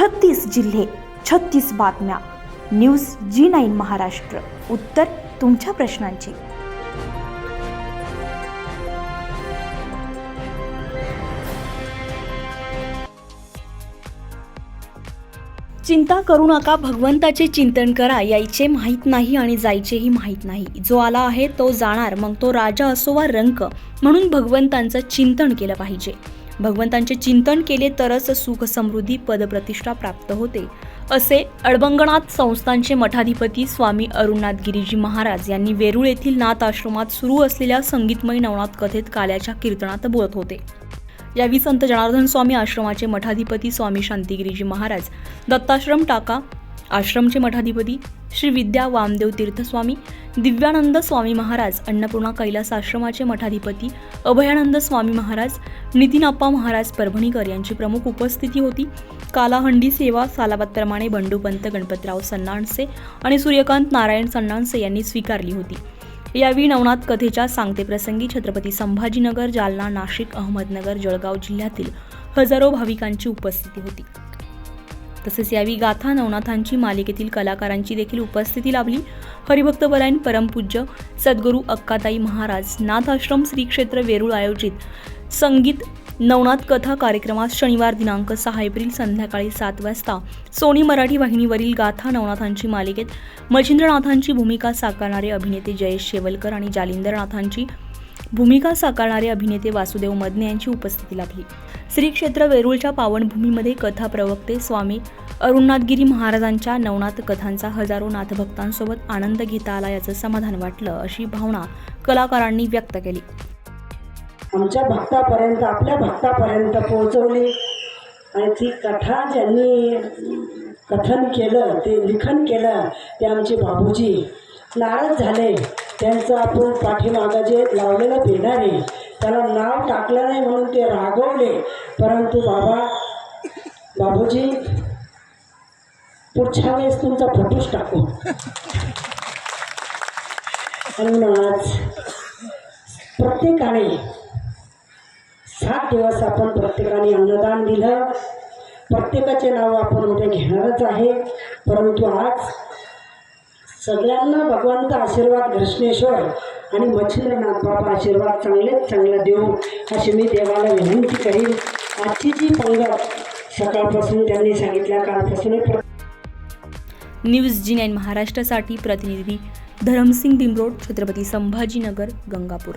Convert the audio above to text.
छत्तीस जिल्हे छत्तीस बातम्या. News G nine Maharashtra. उत्तर तुमच्या प्रश्नांची. चिंता करू नका भगवंताचे चिंतन करा यायचे माहीत नाही आणि जायचेही माहीत नाही. जो आला आहे तो जाणार मग तो राजा असो वा रंक म्हणून भगवंतांचं चिंतन केलं पाहिजे. भगवंतांचे चिंतन केले तरच सुख समृद्धी पदप्रतिष्ठा प्राप्त होते. असे अडबंगनाथ संस्थांचे मठाधिपती स्वामी अरुणनाथ गिरीजी महाराज यांनी वेरूळ येथील नाथ आश्रमात सुरू असलेल्या संगीतमय नवनाथ कथेत काल्याच्या कीर्तनात बोलत होते. यावेळी संत जनार्दन स्वामी आश्रमाचे मठाधिपती स्वामी शांतिगिरीजी महाराज दत्ताश्रम टाका आश्रमचे मठाधिपती श्री विद्या वामदेव तीर्थस्वामी दिव्यानंद स्वामी महाराज अन्नपूर्णा कैलास आश्रमाचे मठाधिपती अभयानंद स्वामी महाराज नितीन अप्पा महाराज परभणीकर यांची प्रमुख उपस्थिती होती. कालाहंडी सेवा सालाबादप्रमाणे बंडूपंत गणपतराव सन्नाणसे आणि सूर्यकांत नारायण सन्नाणसे यांनी स्वीकारली होती. यावेळी नवनाथ कथेच्या सांगतेप्रसंगी छत्रपती संभाजीनगर जालना नाशिक अहमदनगर जळगाव जिल्ह्यातील हजारो भाविकांची उपस्थिती होती. तसेच यावेळी गाथा नवनाथांची मालिकेतील कलाकारांची देखील उपस्थिती लाभली. हरिभक्त परायण परमपूज्य सद्गुरू अक्काताई महाराज नाथ आश्रम श्री क्षेत्र वेरूळ आयोजित संगीत नवनाथ कथा कार्यक्रमात शनिवार दिनांक सहा एप्रिल संध्याकाळी सात वाजता सोनी मराठी वाहिनीवरील गाथा नवनाथांची मालिकेत मच्छिंद्रनाथांची भूमिका साकारणारे अभिनेते जयेश शेवलकर आणि जालिंदरनाथांची भूमिका साकारणारे अभिनेते वासुदेव मदने यांची उपस्थिती लाभली. श्री क्षेत्र वेरूळच्या पावनभूमीमध्ये कथा प्रवक्ते स्वामी अरुणनाथगिरी महाराजांच्या नवनाथ कथांचा हजारो नाथभक्तांसोबत आनंद घेता आला याचं समाधान वाटलं अशी भावना कलाकारांनी व्यक्त केली. आमच्या भक्तापर्यंत आपल्या भक्तापर्यंत पोहोचवली. आणि ती कथा ज्यांनी कथन केलं ते लिखन केलं ते आमचे बाबूजी नाराज झाले. त्यांचं आपण पाठीमागा जे लावलेलं पेणार आहे त्याला नाव टाकलं नाही म्हणून ते रागवले. परंतु बाबा बाबूजी पुढच्या वेळेस तुमचा फोटोच टाकू. आणि म्हणून आज प्रत्येकाने सात दिवस आपण प्रत्येकाने अन्नदान दिलं. प्रत्येकाचे नाव आपण उद्या घेणारच आहे. परंतु आज सगळ्यांना भगवंत आशीर्वाद घृष्णेश्वर आणि मच्छिंद्रनाथ बाबा आशीर्वाद चांगलेच चांगला देऊ अशी मी देवाला विनंती करीन. आजची जी पंगत सकाळपासून त्यांनी सांगितल्या कालपासून न्यूज जी नाईन महाराष्ट्रासाठी प्रतिनिधी धरमसिंग दिमरोड छत्रपती संभाजीनगर गंगापूर.